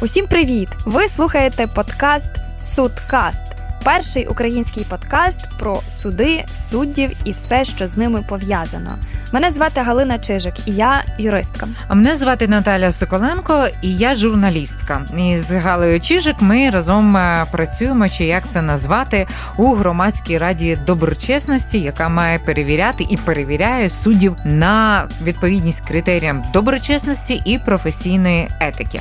Усім привіт! Ви слухаєте подкаст Судкаст. Перший український подкаст про суди, суддів і все, що з ними пов'язано. Мене звати Галина Чижик, і я юристка. А мене звати Наталя Соколенко, і я журналістка. І з Галею Чижик ми разом е, працюємо, чи як це назвати, у громадській раді доброчесності, яка має перевіряти і перевіряє суддів на відповідність критеріям доброчесності і професійної етики.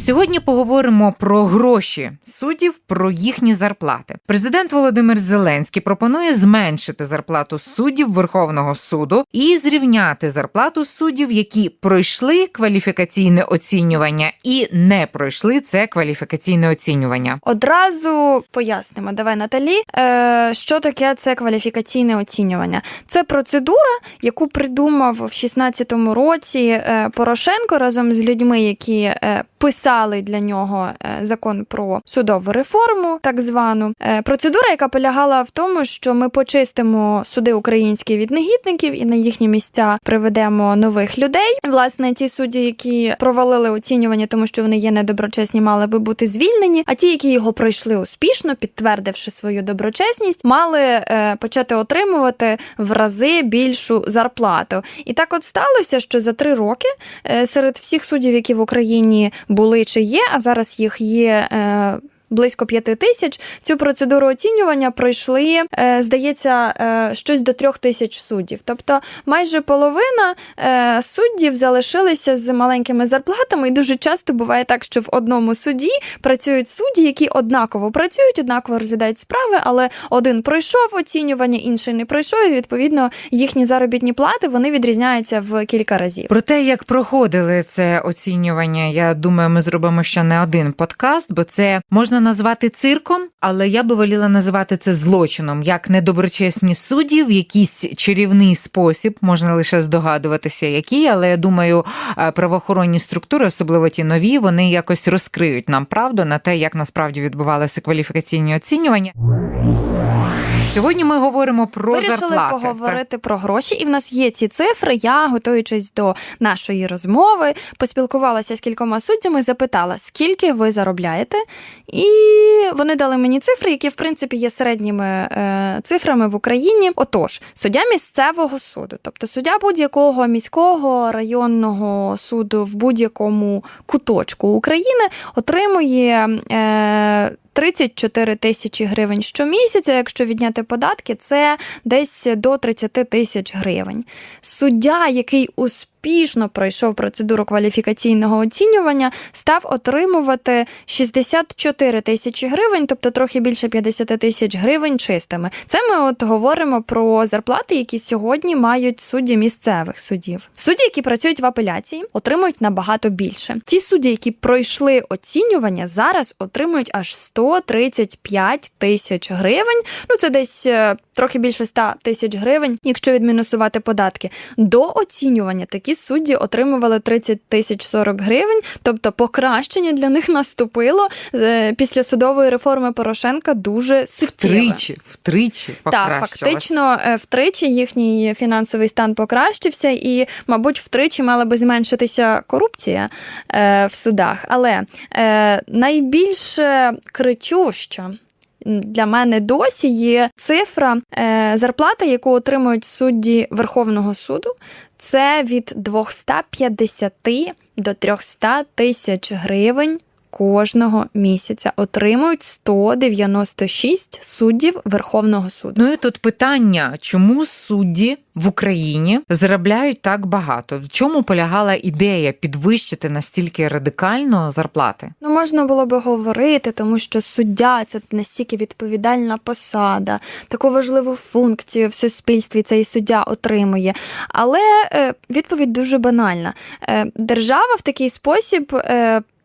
Сьогодні поговоримо про гроші суддів, про їхні зарплати. Президент Володимир Зеленський пропонує зменшити зарплату суддів Верховного суду і зрівняти зарплату суддів, які пройшли кваліфікаційне оцінювання і не пройшли це кваліфікаційне оцінювання. Одразу пояснимо, давай Наталі, е, що таке це кваліфікаційне оцінювання. Це процедура, яку придумав в 16-му році е, Порошенко разом з людьми, які е, писали для нього е, закон про судову реформу, так звану. Е, Процедура, яка полягала в тому, що ми почистимо суди українські від негідників і на їхні місця приведемо нових людей. Власне, ті судді, які провалили оцінювання, тому що вони є недоброчесні, мали би бути звільнені. А ті, які його пройшли успішно, підтвердивши свою доброчесність, мали е, почати отримувати в рази більшу зарплату. І так от сталося, що за три роки серед всіх суддів, які в Україні були чи є, а зараз їх є. Близько п'яти тисяч цю процедуру оцінювання пройшли, е, здається, е, щось до трьох тисяч суддів. Тобто, майже половина е, суддів залишилися з маленькими зарплатами, і дуже часто буває так, що в одному суді працюють судді, які однаково працюють, однаково розглядають справи, але один пройшов оцінювання, інший не пройшов. І відповідно їхні заробітні плати вони відрізняються в кілька разів. Про те, як проходили це оцінювання, я думаю, ми зробимо ще не один подкаст, бо це можна назвати цирком, але я би воліла називати це злочином, як недоброчесні судді в якийсь чарівний спосіб, можна лише здогадуватися, який, але я думаю, е, правоохоронні структури, особливо ті нові, вони якось розкриють нам правду на те, як насправді відбувалися кваліфікаційні оцінювання. Сьогодні ми говоримо про Вирішили зарплати. поговорити про гроші, і в нас є ці цифри. Я, готуючись до нашої розмови, поспілкувалася з кількома суддями, запитала, скільки ви заробляєте, і вони дали мені цифри, які в принципі є середніми е, цифрами в Україні. Отож, суддя місцевого суду, тобто суддя будь-якого міського районного суду в будь-якому куточку України отримує. Е, 34 тисячі гривень щомісяця. Якщо відняти податки, це десь до 30 тисяч гривень. Суддя, який успішно пройшов процедуру кваліфікаційного оцінювання, став отримувати 64 тисячі гривень, тобто трохи більше 50 тисяч гривень чистими. Це ми от говоримо про зарплати, які сьогодні мають судді місцевих судів. Судді, які працюють в апеляції, отримують набагато більше. Ті судді, які пройшли оцінювання, зараз отримують аж 135 тисяч гривень. Ну це десь е, трохи більше 100 тисяч гривень, якщо відмінусувати податки. До оцінювання такі судді отримували 30 тисяч 40 гривень, тобто покращення для них наступило е, після судової реформи Порошенка дуже суттєве. Втричі, втричі Так, фактично е, втричі їхній фінансовий стан покращився, і, мабуть, втричі мала би зменшитися корупція е, в судах. Але е, найбільш е, кричуща. Для мене досі є цифра е, зарплата, яку отримують судді Верховного суду. Це від 250 до 300 тисяч гривень кожного місяця. Отримують 196 суддів Верховного суду. Ну і тут питання, чому судді в Україні заробляють так багато? В чому полягала ідея підвищити настільки радикально зарплати? Ну, можна було би говорити, тому що суддя це настільки відповідальна посада, таку важливу функцію в суспільстві цей суддя отримує. Але е, відповідь дуже банальна. Е, держава в такий спосіб.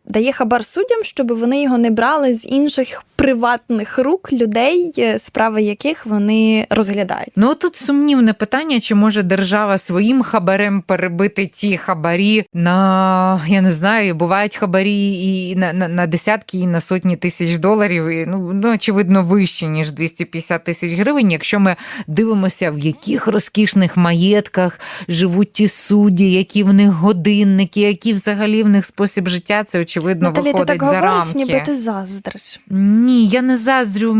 Дає хабар суддям, щоб вони його не брали з інших приватних рук людей, е, справи яких вони розглядають. Ну тут сумнівне питання, чи може держава своїм хабарем перебити ті хабарі на я не знаю, бувають хабарі і на, на, на десятки, і на сотні тисяч доларів. І, ну, ну очевидно, вищі ніж 250 тисяч гривень. Якщо ми дивимося, в яких розкішних маєтках живуть ті судді, які в них годинники, які взагалі в них спосіб життя, це очевидно. Очевидно Наталі, ти так за говориш, рамки. ніби ти заздриш. Ні, я не заздрю.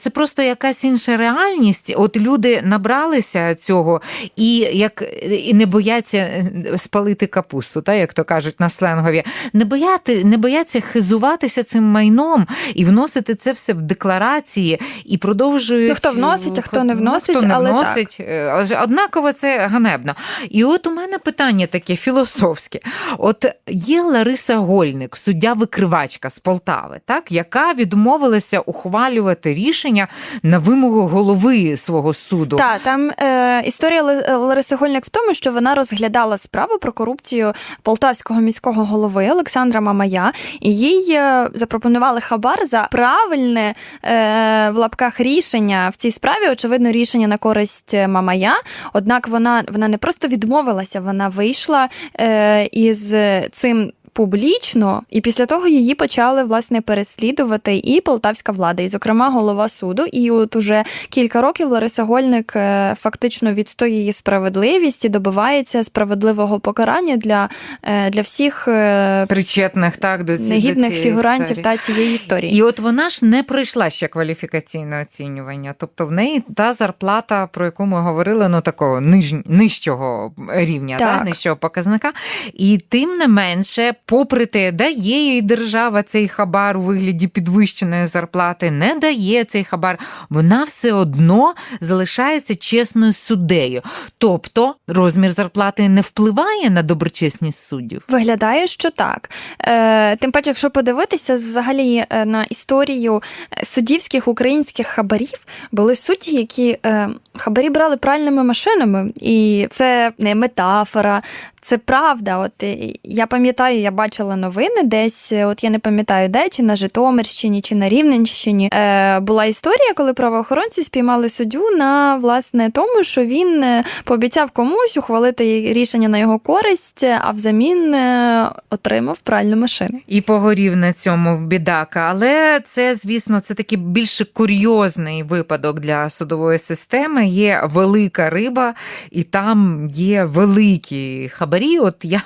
Це просто якась інша реальність. От люди набралися цього і як і не бояться е, спалити капусту, та як то кажуть на сленгові. Не бояти, не бояться хизуватися цим майном і вносити це все в декларації і продовжують. Ну, хто вносить, а хто не Ну, вносить, хто не але вносить. Е, аж Однаково це ганебно. І от у мене питання таке філософське. От є Лариса Гольник, суддя-викривачка з Полтави, так, яка відмовилася ухвалювати рішення на вимогу голови свого суду. Так, там е, історія Лариси Гольник в тому, що вона розглядала справу про корупцію полтавського міського голови Олександра Мамая, і їй е, запропонували хабар за правильне е, в лапках рішення в цій справі. Очевидно, рішення на користь Мамая. Однак вона, вона не просто відмовилася, вона вийшла е, із цим. Публічно, і після того її почали власне переслідувати і полтавська влада, і, зокрема, голова суду. І от уже кілька років Лариса Гольник е, фактично відстоює справедливість і добивається справедливого покарання для, е, для всіх е, Причетних так до ці- до негідних цієї фігурантів історії. та цієї історії. І от вона ж не пройшла ще кваліфікаційне оцінювання. Тобто в неї та зарплата, про яку ми говорили, ну такого ниж... нижчого рівня, Так. Та, нижчого показника. І тим не менше, попри те, дає їй держава цей хабар у вигляді підвищеної зарплати, не дає цей хабар, вона все одно залишається чесною суддею. Тобто розмір зарплати не впливає на доброчесність суддів. Виглядає, що так. Е, тим паче, якщо подивитися взагалі е, на історію е, суддівських українських хабарів, були судді, які е, хабарі брали пральними машинами, і це не метафора. Це правда. От е, я пам'ятаю, я бачила новини десь, от я не пам'ятаю де, чи на Житомирщині, чи на Рівненщині. Е, була історія, коли правоохоронці спіймали суддю на власне тому, що він пообіцяв комусь ухвалити рішення на його користь, а взамін е, отримав пральну машину. І погорів на цьому бідака. Але це, звісно, це такий більш курйозний випадок для судової системи. Є велика риба, і там є великі хабарі. От я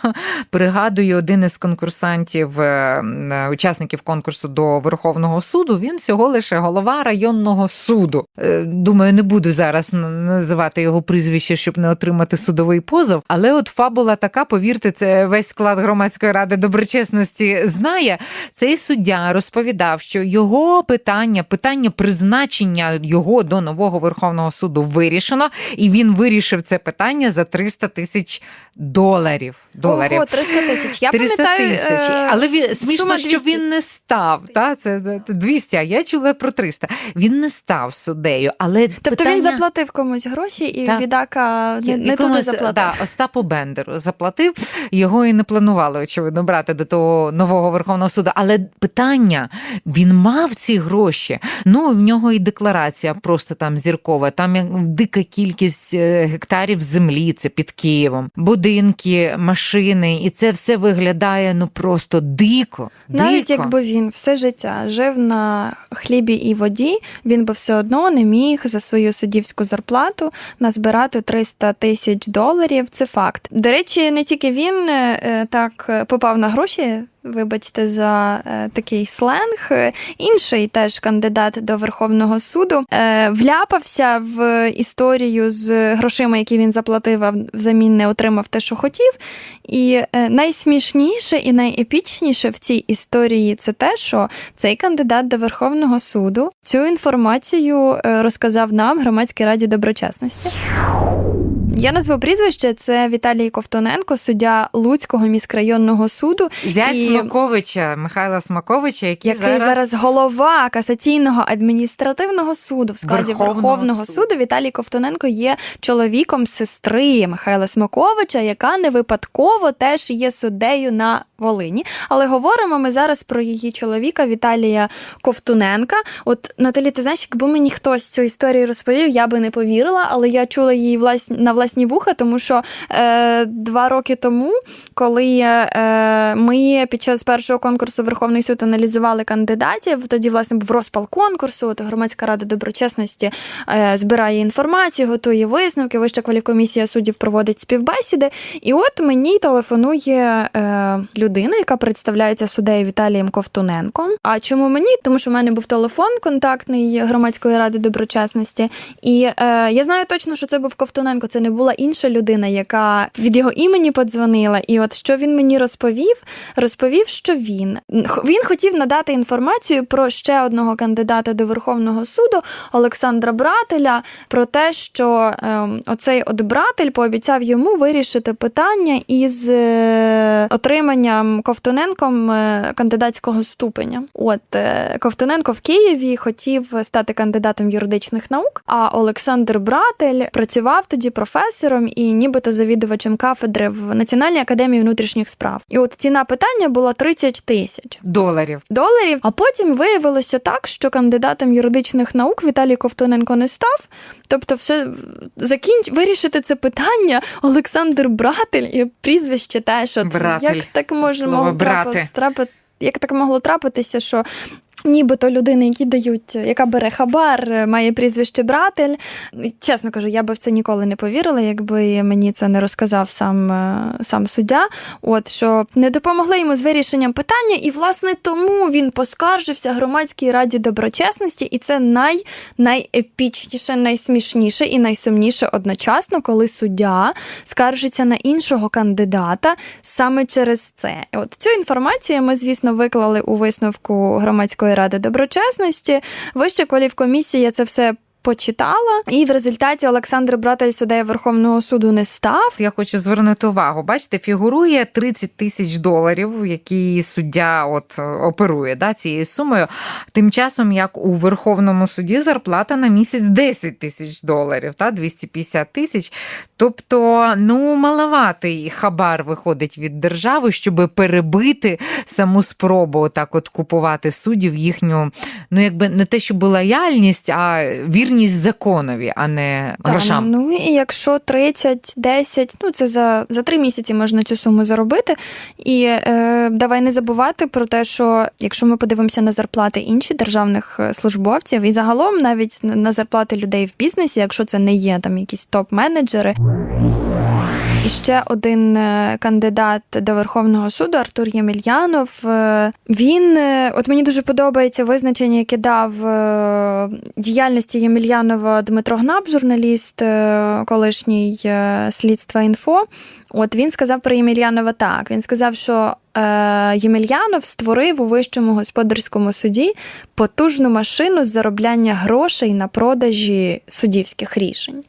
пригадую один із конкурсантів, е, е, учасників конкурсу до Верховного суду. Він всього лише голова районного суду. Думаю, не буду зараз називати його прізвище, щоб не отримати судовий позов. Але от фабула така, повірте, це весь склад громадської ради доброчесності знає. Цей суддя розповідав, що його питання, питання призначення його до нового верховного суду вирішено, і він вирішив це питання за 300 тисяч доларів. доларів. Ого, 300 тисяч. Я 300 пам'ятаю, тисяч. е, Але він, смішно, що 200. він не став. Та? Це, це 200, а я чула про 300. Він не став суддею. Але Тобто питання... він заплатив комусь гроші, і Так. бідака не, не туди Якомусь. Да, Остапу Бендеру заплатив, його і не планували, очевидно, брати до того нового Верховного суду. Але питання: він мав ці гроші. Ну, в нього і декларація просто там зіркова. Там дика кількість е, гектарів землі, це під Києвом, будинки, машини, і це все виглядає ну просто дико. Навіть дико. якби він все життя жив на хлібі і воді, він би все одно не міг за свою суддівську зарплату назбирати 300 тисяч доларів. Це факт. До речі, не тільки він е, так е, попав на гроші. Вибачте за е, такий сленг. Е, Інший теж кандидат до Верховного суду е, вляпався в історію з грошима, які він заплатив, а взамін не отримав те, що хотів. І е, найсмішніше і найепічніше в цій історії це те, що цей кандидат до Верховного суду цю інформацію розказав нам громадській раді доброчесності. Я назву прізвище це Віталій Ковтоненко, суддя Луцького міськрайонного суду, Зять і- Смаковича, Михайла Смаковича, який, який зараз... голова касаційного адміністративного суду в складі Верховного Верховного, суду. суду. Віталій Ковтоненко є чоловіком сестри Михайла Смаковича, яка не випадково теж є суддею на Волині. Але говоримо ми зараз про її чоловіка Віталія Ковтуненка. От Наталі, ти знаєш, якби мені хтось цю історію розповів, я би не повірила, але я чула її власні на власні вуха, тому що е, два роки тому, коли е, ми під час першого конкурсу Верховний суд аналізували кандидатів, тоді власне був розпал конкурсу. От громадська рада доброчесності е, збирає інформацію, готує висновки. Вища кваліфкомісія суддів проводить співбесіди. І от мені телефонує е, людина. Людина, яка представляється суддею Віталієм Ковтуненком. А чому мені? Тому що в мене був телефон контактний громадської ради доброчесності, і е, я знаю точно, що це був Ковтуненко. Це не була інша людина, яка від його імені подзвонила. І от що він мені розповів, розповів, що він він хотів надати інформацію про ще одного кандидата до Верховного суду Олександра Брателя про те, що е, оцей от Братель пообіцяв йому вирішити питання із е, отриманням Ковтуненком е, кандидатського ступеня. От е, Ковтуненко в Києві хотів стати кандидатом юридичних наук, а Олександр Братель працював тоді професором і нібито завідувачем кафедри в Національній академії внутрішніх справ. І от ціна питання була 30 тисяч Доларів. доларів. А потім виявилося так, що кандидатом юридичних наук Віталій Ковтоненко не став. Тобто, все закінч вирішити це питання Олександр Братель і прізвище теж. От, Братель. Як так може Слово могло брати. трапи, трапи, як так могло трапитися, що. Нібито людини, які дають, яка бере хабар, має прізвище Братель. Чесно кажу, я би в це ніколи не повірила, якби мені це не розказав сам, е, сам суддя. От що не допомогли йому з вирішенням питання, і власне тому він поскаржився громадській раді доброчесності, і це най, найепічніше, найсмішніше і найсумніше одночасно, коли суддя скаржиться на іншого кандидата саме через це. От цю інформацію ми, звісно, виклали у висновку громадської ради доброчесності. Вища кваліфкомісія це все. Почитала, і в результаті Олександр Братель суддею Верховного суду не став. Я хочу звернути увагу. Бачите, фігурує 30 тисяч доларів, які суддя от е, оперує да, цією сумою. Тим часом, як у Верховному суді зарплата на місяць 10 тисяч доларів, та 250 тисяч. Тобто, ну маловатий хабар виходить від держави, щоб перебити саму спробу так от купувати суддів їхню, ну якби не те, щоб лояльність, а вірність законові, а не так, грошам. Ну і якщо 30, 10, ну це за, за 3 місяці можна цю суму заробити. І е, давай не забувати про те, що якщо ми подивимося на зарплати інших державних е, службовців, і загалом навіть на- на зарплати людей в бізнесі, якщо це не є там якісь топ-менеджери. І ще один е, кандидат до Верховного суду Артур Ємельянов. е, Він е, от мені дуже подобається визначення, яке дав діяльності Ємельянова Дмитро Гнаб, журналіст колишній слідства інфо. От він сказав про Ємельянова так. Він сказав, що е, Ємельянов створив у вищому господарському суді потужну машину з заробляння грошей на продажі суддівських рішень.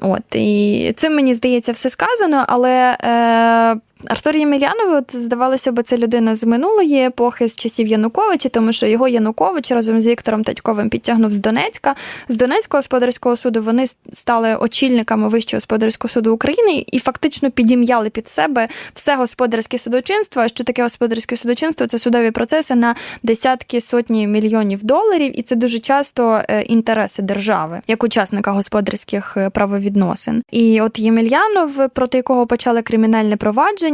От і цим мені здається все сказано, але е, Артур Ємельянов, от, здавалося б, це людина з минулої епохи, з часів Януковича, тому що його Янукович разом з Віктором Татьковим підтягнув з Донецька. З Донецького господарського суду вони стали очільниками Вищого господарського суду України і фактично підім'яли під себе все господарське судочинство. А що таке господарське судочинство? Це судові процеси на десятки сотні мільйонів доларів, і це дуже часто е, інтереси держави як учасника господарських е, правовідносин. І от Ємельянов, проти якого почали кримінальне провадження,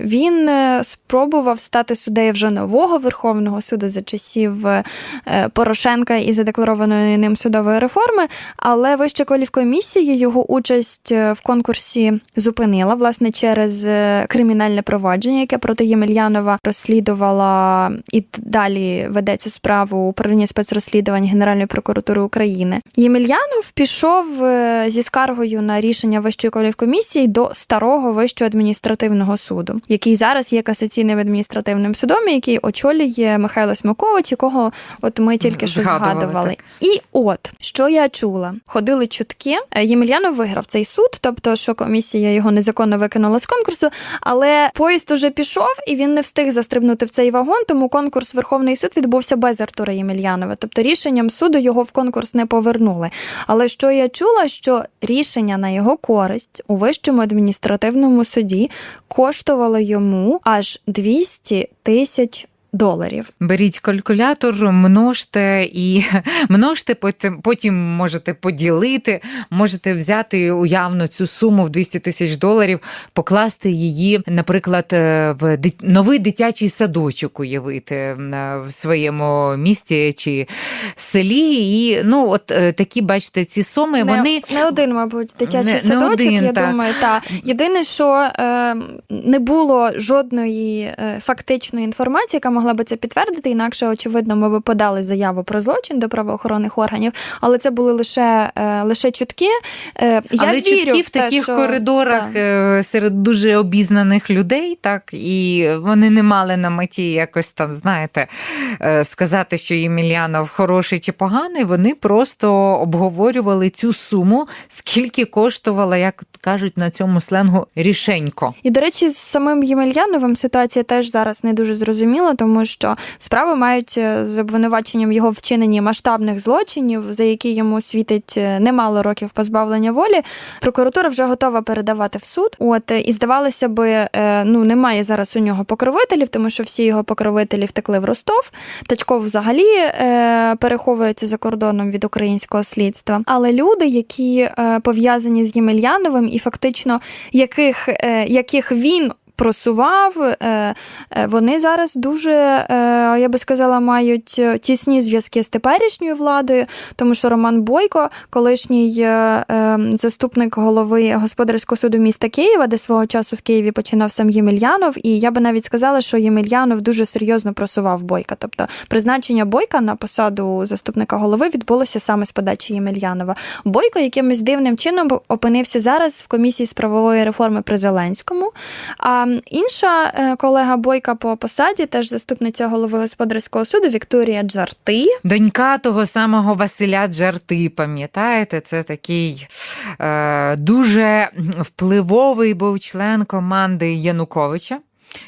він е, спробував стати суддею вже нового Верховного суду за часів е, Порошенка і задекларованої ним судової реформи. Але вища кваліфкомісія його участь е, в конкурсі зупинила власне через кримінальне провадження, яке проти Ємельянова розслідувала і далі веде цю справу управління спецрозслідувань Генеральної прокуратури України. Ємельянов пішов зі скаргою на рішення вищої кваліфкомісії до старого вищого адміністративного суду, який зараз є касаційним адміністративним судом, який очолює Михайло Смакович, якого от ми тільки що Згадували, згадували. І от що я чула, ходили чутки. е, Ємельянов виграв цей суд, тобто, що комісія його незаконно викинула з конкурсу, але поїзд уже пішов і він не встиг застрибнути в цей вагон, тому конкурс Верховний суд відбувся без Артура Ємельянова. Тобто рішенням суду його в конкурс не повернули. Але що я чула, що рішення на його користь у вищому адміністративному суді коштувало йому аж 200 тисяч доларів. Беріть калькулятор, множте і множте, потім, потім можете поділити, можете взяти уявно цю суму в 200 тисяч доларів, покласти її, наприклад, е, в новий дитячий садочок уявити е, в своєму місті чи селі. І ну, от е, такі, бачите, ці суми, не, вони не один, мабуть, дитячий Не- не садочок, один, я так. думаю, та єдине, що е, не було жодної е, фактичної інформації, яка могла би це підтвердити. Інакше, очевидно, ми би подали заяву про злочин до правоохоронних органів, але це були лише, е, лише чутки. Е, я Але вірю чутки в те, таких що... коридорах та. е, серед дуже обізнаних людей, так і вони не мали на меті якось там, знаєте, сказати, що Ємельянов хороший чи поганий. Вони просто обговорювали цю суму, скільки коштувала, як кажуть на цьому сленгу, рішенько. І, до речі, з самим Ємельяновим ситуація теж зараз не дуже зрозуміла, тому що справи мають е, з обвинуваченням його вчиненні масштабних злочинів, за які йому світить е, немало років позбавлення волі. Прокуратура вже готова передавати в суд. От е, і здавалося би, ну немає зараз у нього покровителів, тому що всі його покровителі втекли в Ростов. Тачков взагалі переховується за кордоном від українського слідства. Але люди, які пов'язані з Ємельяновим, і фактично яких, яких він. Просував, е, е, вони зараз дуже, е, я би сказала, мають тісні зв'язки з теперішньою владою, тому що Роман Бойко, колишній заступник голови господарського суду міста Києва, де свого часу в Києві починав сам Ємельянов, і я би навіть сказала, що Ємельянов дуже серйозно просував Бойка. Тобто призначення Бойка на посаду заступника голови відбулося саме з подачі Ємельянова. Бойко якимось дивним чином опинився зараз в комісії з правової реформи при Зеленському. А інша е, колега Бойка по посаді, теж заступниця голови господарського суду Вікторія Джарти. Донька того самого Василя Джарти, пам'ятаєте, це такий е, дуже впливовий був член команди Януковича.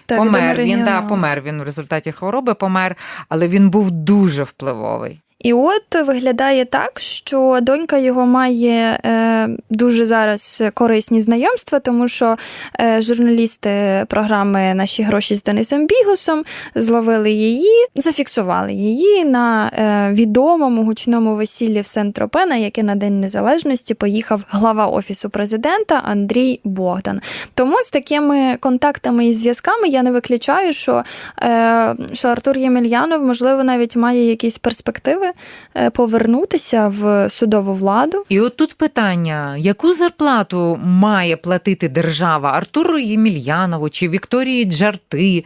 Та, помер він, да, помер він в результаті хвороби, помер, але він був дуже впливовий. І от виглядає так, що донька його має е, дуже зараз корисні знайомства, тому що е, журналісти програми Наші гроші з Денисом Бігусом зловили її, зафіксували її на е, відомому гучному весіллі в Сент-Тропе, на яке на День Незалежності поїхав глава офісу президента Андрій Богдан. Тому з такими контактами і зв'язками я не виключаю, що, що Артур Ємельянов, можливо, навіть має якісь перспективи е, повернутися в судову владу. І от тут питання: яку зарплату має платити держава Артуру Ємельянову чи Вікторії Джарти,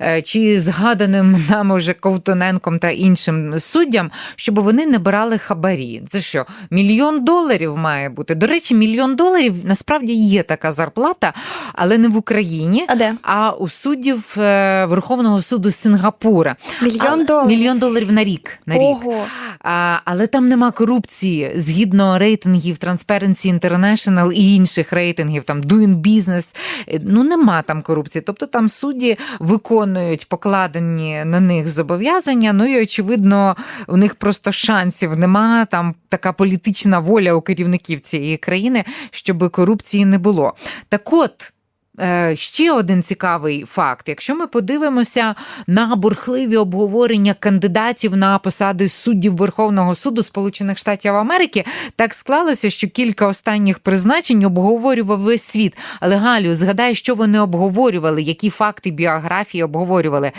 е, чи згаданим нами вже Ковтоненком та іншим суддям, щоб вони не брали хабарі? Це що, мільйон доларів має бути? До речі, мільйон доларів насправді є така зарплата, але не в Україні. А де? А у суддів е, Верховного суду Сингапура Мільйон доларів. мільйон доларів на рік. На рік. Ого. А, але там нема корупції згідно рейтингів Transparency International і інших рейтингів, там Doing Business, е, Ну нема там корупції. Тобто там судді виконують покладені на них зобов'язання. Ну і очевидно, у них просто шансів нема. Там така політична воля у керівників цієї країни, щоб корупції не було. Так от. Е, Ще один цікавий факт: якщо ми подивимося на бурхливі обговорення кандидатів на посади суддів Верховного суду Сполучених Штатів Америки, так склалося, що кілька останніх призначень обговорював весь світ. Але Галю, згадай, що вони обговорювали, які факти біографії обговорювали.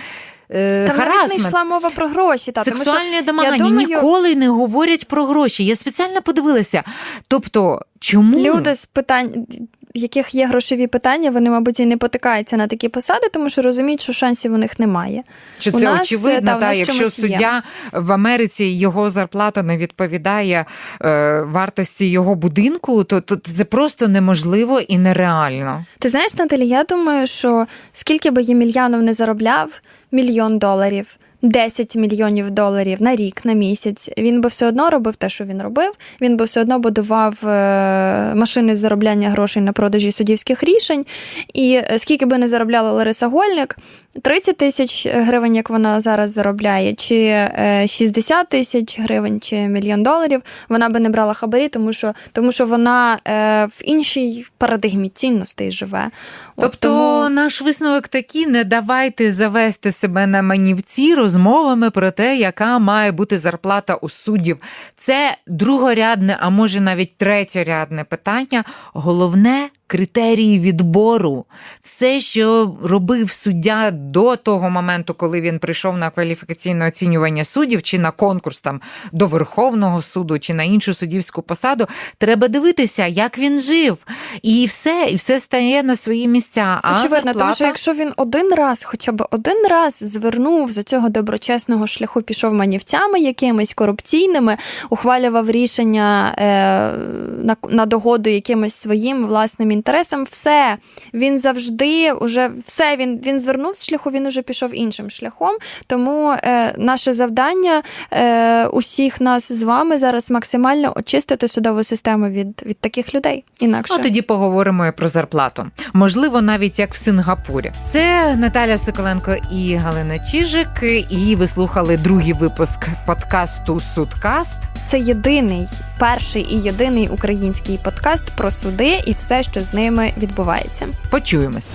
Е, Там навіть не йшла мова про гроші. Та, тому що домагання думаю- ніколи не говорять про гроші. Я спеціально подивилася. Тобто, чому люди з питань, в яких є грошові питання, вони, мабуть, і не потикаються на такі посади, тому що розуміють, що шансів у них немає. Чи У це нас, очевидно, та, та, нас якщо чомусь є. суддя в Америці його зарплата не відповідає е, вартості його будинку, то, то це просто неможливо і нереально. Ти знаєш, Наталі, я думаю, що скільки би Ємельянов не заробляв мільйон доларів. 10 мільйонів доларів на рік, на місяць, він би все одно робив те, що він робив. Він би все одно будував е, машини заробляння грошей на продажі суддівських рішень. І е, скільки би не заробляла Лариса Гольник, 30 тисяч гривень, як вона зараз заробляє, чи е, 60 тисяч гривень, чи мільйон доларів, вона би не брала хабарі, тому що, тому що вона е, в іншій парадигмі цінностей живе. От Тобто тому- наш висновок такий: не давайте завести себе на манівці розмовами про те, яка має бути зарплата у суддів. Це другорядне, а може навіть третьорядне питання. Головне критерії відбору. Все, що робив суддя до того моменту, коли він прийшов на кваліфікаційне оцінювання суддів, чи на конкурс там до Верховного суду, чи на іншу суддівську посаду, треба дивитися, як він жив. І все, і все стає на свої місця. А Очевидно, тому що якщо він один раз, хоча б один раз звернув з цього доброчесного шляху, пішов манівцями якимись корупційними, ухвалював рішення е, на, на догоду якимось своїм власним інтересам, все він завжди уже все. Він він звернув з шляху, він уже пішов іншим шляхом. Тому е, наше завдання е, усіх нас з вами зараз максимально очистити судову систему від, від таких людей. Інакше Ну, тоді поговоримо і про зарплату. Можливо, навіть як в Сингапурі. Це Наталя Соколенко і Галина Чижик. І ви слухали другий випуск подкасту Судкаст. Це єдиний, перший і єдиний український подкаст про суди і все, що ними відбувається. Почуємось.